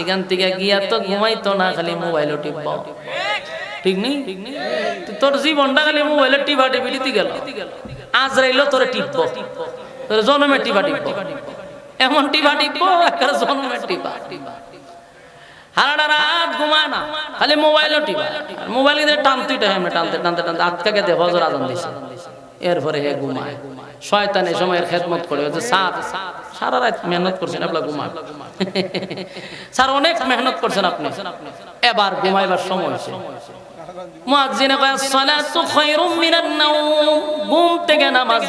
এখান থেকে গিয়া তো ঘুমাইতো না, খালি মোবাইলও টিপব ঠিক নেই? তোর জীবনটা খালি মোবাইলে টিপা টিপিটি গেল। আজ রাইলো তোরে টিপব। তোর জনমে টিপা টিপব। এমন টিপা টিপব, একেবারে জনমে টিপা। হারাটা রাত ঘুমায় না, খালি টিপা। মোবাইল টানতেই টাইমে টানতে টানতে টানতে আটকাকে দে হজর আজান দিছে। এরপরে হে ঘুমায়। শয়তান এই সময়ের খেদমত করে যে স্যার সারা রাত মেহনত করছেন আপনার ঘুমায় স্যার, অনেক মেহনত করছেন আপনি। এবার ঘুমাইবার সময় হয়েছে। মুয়াজ্জিনে ঘুম থেকে নামাজ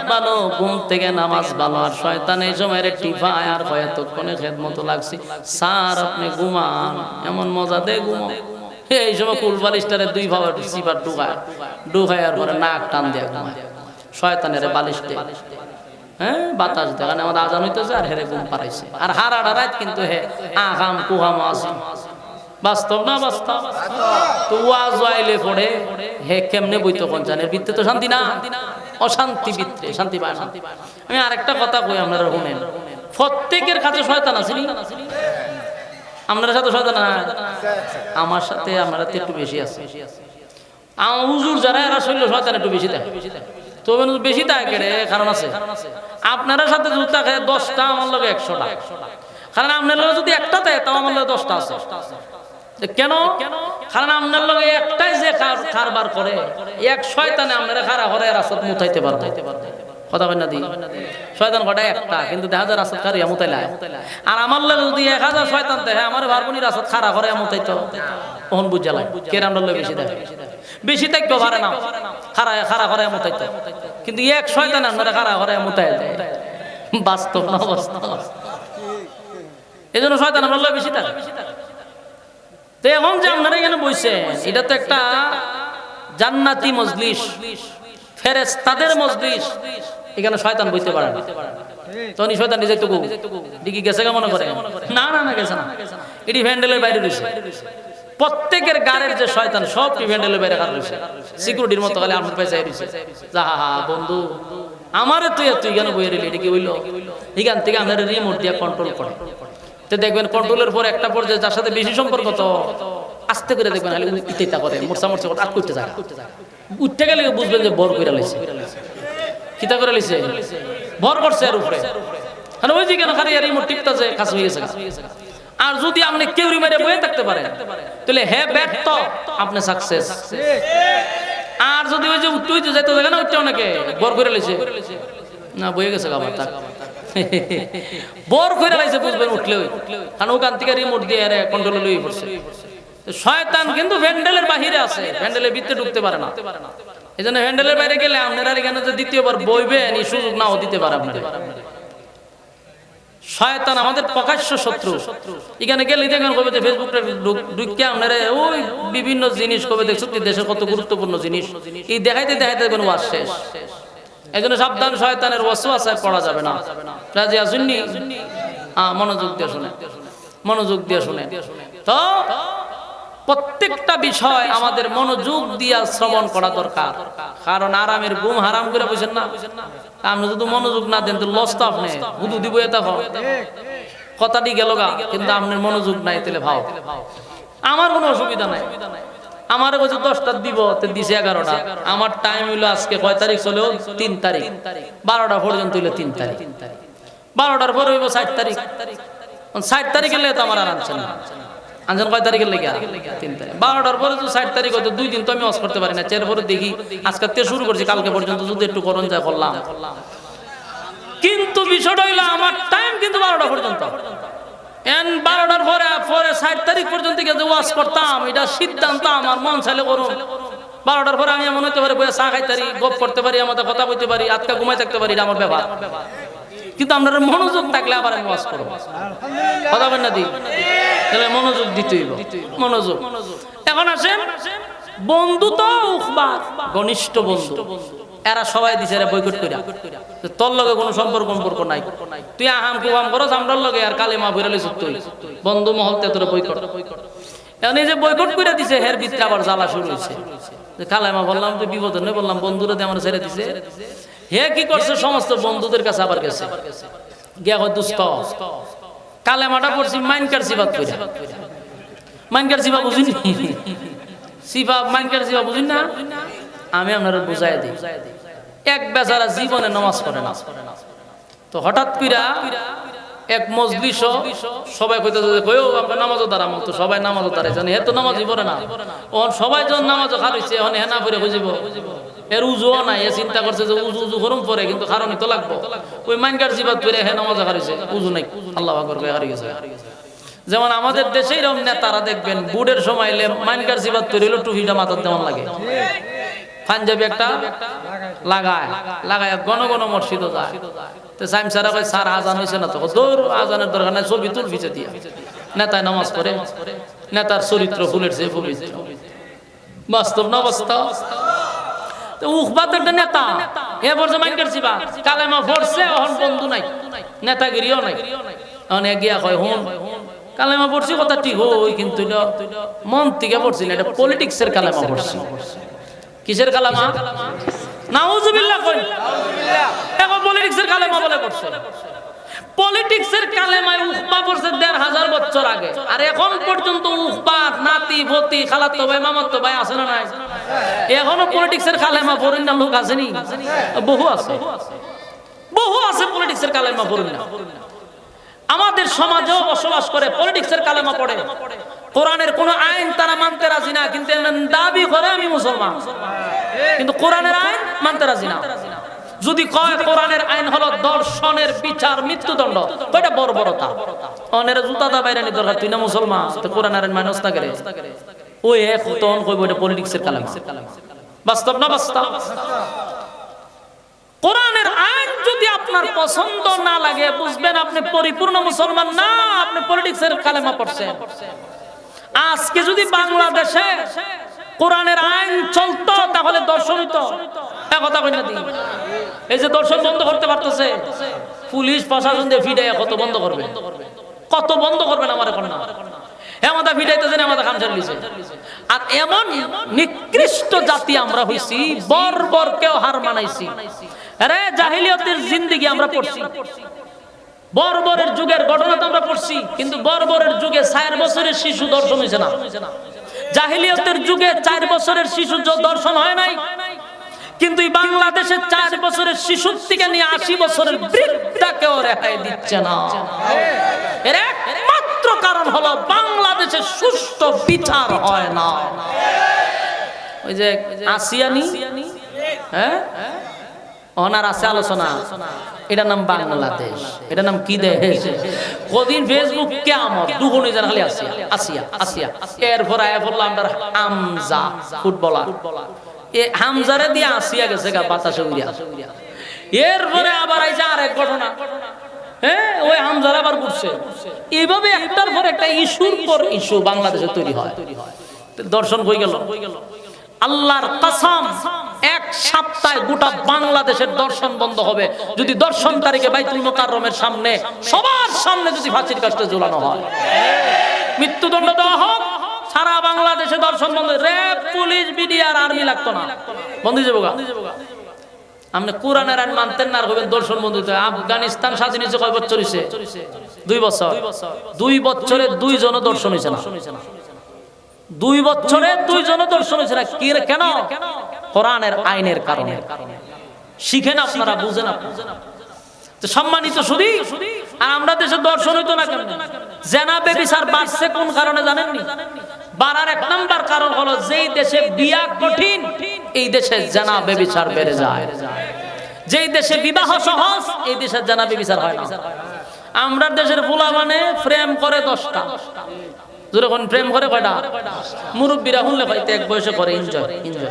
ঘুম নামাজ আর শয়তান এই আর লাগছে। আপনি এমন মজা ঘুমো এই সময় দুই ভাবে সিপার ডুকায় আর পরে নাক টান দিয়ে ঘুমায়। শয়তানের বালিশ হ্যাঁ বাতাস দেখানে আমাদের আজান হইতেছে আর হেরে ঘুম পারাইছে আর হারাটা রাত কিন্তু হে আগাম কুহাম আছে বাস্তব না বাস্তব? তো ওয়াজ আইলে পড়ে হে কেমনে বইতো পঞ্চানের ভিত্তে তো শান্তি না? অশান্তি ভিত্তে শান্তি পায় না। আমি আরেকটা কথা কই আপনারা শুনেন। প্রত্যেকের কাছে শয়তান আছে আপনার সাথে শয়তান আমার সাথে আপনারা একটু বেশি আছে। আমার হুজুর যারা, এরা শৈল শয়তান একটু বেশি দেয়। তো বেশি দেয় কেড়ে কারণ আছে। আপনারা সাথে যদি থাকে দশটা, আমার লগে একশোটা। কারণ আপনার লগে যদি একটা দেয় তাও আমার লগে দশটা আছে। কেন? কারণ আপনার লগে একটাই যে কার- কারবার করে, এক শয়তানে আপনারা খারা করে রাস্তা মুতাইতে পারবে। একটা, কিন্তু দেখা যায় রাস্তা খারিয়া মুতাইলা আর আমার লগে যদি এক হাজার শয়তান দেখে, আমার ভারবনি রাস্তা খারা করে মুতাইতো বেশি কিন্তু এক শয়তান খারা আমরা বইছে, এটা তো একটা জান্নাতি মজলিস। ফেরেস্তাদের মজলিস। এখানে শয়তান বইতে পারে না। তনি শয়তান নিজে টুকু। ডিকি গেছে কেমন করে? না না না, গেছে না। এটি ভ্যান্ডেলের বাইরে প্রত্যেকের গাড়ের যে শয়তান সবটি ভ্যান্ডেলের বাইরে কার রয়েছে সিকিউরিটির মতো খালি আমার পয়সা রয়েছে যা বন্ধু, আমারে তুই তুই কেন বইয়ে রেলি এটা কি হইল? এখান থেকে আমাদের রিমোট দিয়ে কন্ট্রোল করে। তো দেখবেন কন্ট্রোলের পর একটা পর্যায়ে যার সাথে বেশি সম্পর্ক তো, আস্তে করে দেখবেন, খালি ইতেটা করে মোরসা মোরসা করে আর করতে যায় উঠতে গেলে বুঝবেন যে বর করে লাইছে। কিতা করে লাইছে? ভর করছে আর উপরে। আর ওই যে কেন, খালি আর রিমোট টিপতেছে কাজ হয়ে গেছে আর যদি আপনি কেউ মেরে বয়ে থাকতে পারে তাহলে হে ব্যর্থ, আপনি সাকসেস আর যদি ওই যে উঠতে হইতে যাইতে দেখে না, উঠতে অনেকে, বর করে লাইছে না, বয়ে গেছে আবার তাক। বর করে লাইছে বুঝবেন, উঠলে কারণ ওখান থেকে রিমোট দিয়ে আরে কন্ট্রোলে লই পড়ছে। শয়তান কিন্তু ভ্যান্ডেলের বাহিরে আছে ভ্যান্ডেলের ভিতরে ঢুকতে পারে না। এই জন্য ভ্যান্ডেলের বাইরে গেলে আপনারা এখানে যে দ্বিতীয়বার বইবেন, এই সুযোগ নাও দিতে পারে আপনারা শয়তান আমাদের প্রকাশ্য শত্রু। এখানে গেলে দেখেন কবে ফেসবুক ফেসবুকটা ঢুকিয়ে আপনারা ওই বিভিন্ন জিনিস কবে দেখছ দেশের কত গুরুত্বপূর্ণ জিনিস। এই দেখাইতে দেখাইতে দেখবেন ওয়াজ শেষ। এই জন্য সাবধান, শয়তানের ওয়াসওয়াসায় পড়া যাবে না। রাজি আসুননি হ্যাঁ মনোযোগ দিয়ে শুনে মনোযোগ দিয়ে শুনে তো প্রত্যেকটা বিষয় আমাদের মনোযোগ দিয়া শ্রবণ করা দরকার। কারণ আরামের ঘুম হারাম করে বুঝেন না। আপনি যদি মনোযোগ না দেন, তো লস আপনি। হুদু দিব এটা কথাটি গেল গা, কিন্তু আপনার মনোযোগ নাই, তাহলে ভাও। আমার কোনো অসুবিধা নাই। আমার কাছে দশটা দিব দিছে এগারোটা। আমার টাইম হইল আজকে কয় তারিখ চলেও তিন তারিখ। বারোটা পর্যন্ত হইল তিন তারিখ। বারোটার পরে হইব ষাট তারিখ। ষাট তারিখে লেগে তো আমার আর আনছে না। আনছেন কয় তারিখের লেগে? তিন তারিখ। বারোটার পরে তো ষাট তারিখ হয়তো দুই দিন তো আমি অস করতে পারি না। চের পরে দেখি আজকে থেকে শুরু করছি, কালকে পর্যন্ত যদি একটু করণ যায় করলাম। কিন্তু বিষয়টা হইল আমার টাইম কিন্তু বারোটা পর্যন্ত। এন বারোটার পরে পরে ষাট তারিখ পর্যন্ত গিয়ে ওয়াশ করতাম, এটা সিদ্ধান্ত আমার মন চাইলে করুন। বারোটার পরে আমি এমন হইতে পারি, বইয়া চা খাইতে পারি, গপ করতে পারি আমাদের কথা বলতে পারি, আজকে ঘুমাই থাকতে পারি, এটা আমার ব্যাপার। কিন্তু আপনার মনোযোগ থাকলে আবার আমি ওয়াশ করব। কথা না দি? তাহলে মনোযোগ দিতেই মনোযোগ। এখন আসেন, বন্ধু তো ঘনিষ্ঠ বন্ধু। এরা সবাই দিছে এরা বৈকট কইরা। তো তোর লগে কোনো সম্পর্ক সম্পর্ক নাই। তুই আহাম কুহাম করস, আমরার লগে আর কালে মা ভরে লইছ তুই। বন্ধু মহল তে তোর বৈকট। এখন এই যে বৈকট করে দিছে, হের ভিতরে আবার জ্বালা শুরু হয়েছে কালেমা বললাম, তো বিপদ নেই বললাম, বন্ধুরা দিয়ে আমার ছেড়ে দিছে। হে কি করছে সমস্ত বন্ধুদের কাছে আবার গেছে। গিয়া কয়, দুস্ত, কালেমাটা পড়ছি, মাইনকার সিবাত কইরা। মাইনকার সিবা বুঝিনি? সিবা মাইনকার সিবা বুঝিন না? আমি আপনারা বুঝাই দিই। এক বেচারা জীবনে নামাজ পড়ে না। তো হঠাৎ কইরা এক মজলিস সবাই কইতে কইও আমরা নামাজও দাঁড়াম তো সবাই নামাজও দাঁড়াই জানি হে তো নামাজই পড়ে না। ও সবাই যখন নামাজও খারিছে এখন হেনা পরে খুঁজিব এর উজুও নাই, এ চিন্তা করছে যে উজু উজু গরম পরে, কিন্তু কারণই তো লাগবো। ওই মাইনকার জিবাত পরে হে নামাজও খারিছে উজু নাই, আল্লাহ আকবর করে হারিয়ে গেছে। যেমন আমাদের দেশে এরকম নেতারা দেখবেন বুড়ের সময় এলে মাইনকার জিবাত পরে হলো টুপিটা মাথার দেওয়ান লাগে। পাঞ্জাবি একটা লাগায় লাগায় গণ গণ মসজিদও যায়। তো সাইম কয় আজান হয়েছে না? তো দৌড়, আজানের দরকার নাই, ছবি তুল দিয়া। নেতায় নামাজ পড়ে, নেতার চরিত্র ফুলের চেয়ে পবিত্র। বাস্তব না বাস্তব তো উখবাদ একটা নেতা। এ বলছে মাইন করছি বা। কালেমা নাই। নেতাগিরিও নাই। এগিয়া কয় হুন। কালেমা পড়ছি কথা ঠিক হই, কিন্তু মন থেকে পড়ছি না, এটা পলিটিক্সের কালেমা পড়ছি। কিসের কালামা নাউজুবিল্লাহ কই পড়ছে। পলিটিক্সের কালেমায় উখবা পড়ছে দেড় হাজার বছর আগে। আর এখন পর্যন্ত উখবা নাতি, ভতি, খালাতো ভাই, মামাতো ভাই আছে না নাই? এখনও পলিটিক্সের কালেমা পড়েন না লোক আসেনি? বহু আছে। বহু আছে পলিটিক্সের কালেমা পড়েন না আমাদের সমাজেও বসবাস করে, পলিটিক্সের কালেমা পড়ে। কোরআনের কোন আইন তারা মানতে রাজি না, কিন্তু দাবি করে আমি মুসলমান। কিন্তু কোরআনের আইন মানতে রাজি না। যদি কয় কোরআনের আইন হলো দর্শনের বিচার, মৃত্যুদণ্ড, কয়টা বর্বরতা? অনের জুতা দা বাইরে দরকার, তুই না মুসলমান? তো কোরআনের আইন মানুষ না করে? ওই এক তখন কইব এটা পলিটিক্সের কালাম। বাস্তব না বাস্তব? কোরআনের আইন যদি আপনার পছন্দ না লাগে, বুঝবেন আপনি পরিপূর্ণ মুসলমান না, আপনি পলিটিক্সের কালেমা পড়ছেন। আজকে যদি বাংলাদেশে কোরআনের আইন চলতো, তাহলে দর্শন হইতো। কথা কই না দিই এই যে দর্শন বন্ধ করতে পারতেছে, পুলিশ প্রশাসন দিয়ে ফিডে কত বন্ধ করবে? কত বন্ধ করবেন আমার এখন না হেমাদা ফিডাইতেছেন আমাদের খাম চালিয়েছে আর এমন নিকৃষ্ট জাতি আমরা হইছি কেউ হার মানাইছি। আরে জাহিলিয়তের আমরা পড়ছি। বর্বরের যুগের ঘটনা তো আমরা পড়ছি, কিন্তু বর্বরের যুগে চার বছরের শিশু দর্শন হয়েছে না। জাহিলিয়তের যুগে চার বছরের শিশু দর্শন হয় নাই। কিন্তু বাংলাদেশে চার বছরের শিশুর থেকে নিয়ে আশি বছরের বৃদ্ধাকেও রেহাই দিচ্ছে না। এর একমাত্র কারণ হলো বাংলাদেশে সুষ্ঠু বিচার হয় না। ওই যে আসিয়ানি হ্যাঁ? অনার আছে আলোচনা। এটার নাম বাংলাদেশ। এটার নাম কি দেশ? কদিন ফেসবুক কেমন দুগুণে জানা খালি আসিয়া। আসিয়া আসিয়া। এরপর আয়া বললাম আমজা ফুটবলার। হামজারে দিয়ে আসিয়া গেছে গা, বাতাসে উড়িয়া। এরপরে আবার ঘটনা। হ্যাঁ ওই হামজার আবার ঘুরছে। এইভাবে একটার পর একটা ইস্যুর পর ইস্যু বাংলাদেশে তৈরি হয়। দর্শন হয়ে গেল। আল্লাহর কসম, এক সপ্তাহে গোটা বাংলাদেশের দর্শন বন্ধ হবে। যদি দর্শন তারিখে বাইতুল মোকাররমের সামনে, সবার সামনে যদি ফাঁসির কাজটা ঝোলানো হয়। মৃত্যুদণ্ড দেওয়া হোক, সারা বাংলাদেশে দর্শন বন্ধ। র্যাব পুলিশ বিডিআর আর্মি লাগতো না। বন্ধ যাব আপনি কোরআনের আইন মানতেন না আর দর্শন বন্ধ। আফগানিস্তান স্বাধীন হয়েছে কয় বছর হয়েছে? দুই বছর। দুই বছরে দুইজন দর্শন হয়েছে না। দুই বছরে দুইজন দর্শন হয়েছে না। কি কেন? কোরআনের আইনের কারণে। শিখেন আপনারা, বুঝেন আপনারা সম্মানিত শুধু আর আমরা দেশে দর্শন হইতো না কেন জেনা বেবিচার বাড়ছে কোন কারণে জানেননি? বাড়ার এক নাম্বার কারণ হলো যেই দেশে বিয়া কঠিন, এই দেশে জানা বেবিচার বেড়ে যায়। যেই দেশে বিবাহ সহজ, এই দেশে জানা বেবিচার হয় না। আমরা দেশের ফুলা মানে প্রেম করে দশটা। যখন প্রেম করে কয়টা? মুরব্বীরা শুনলে হয়তো এক বয়সে করে এনজয় এনজয়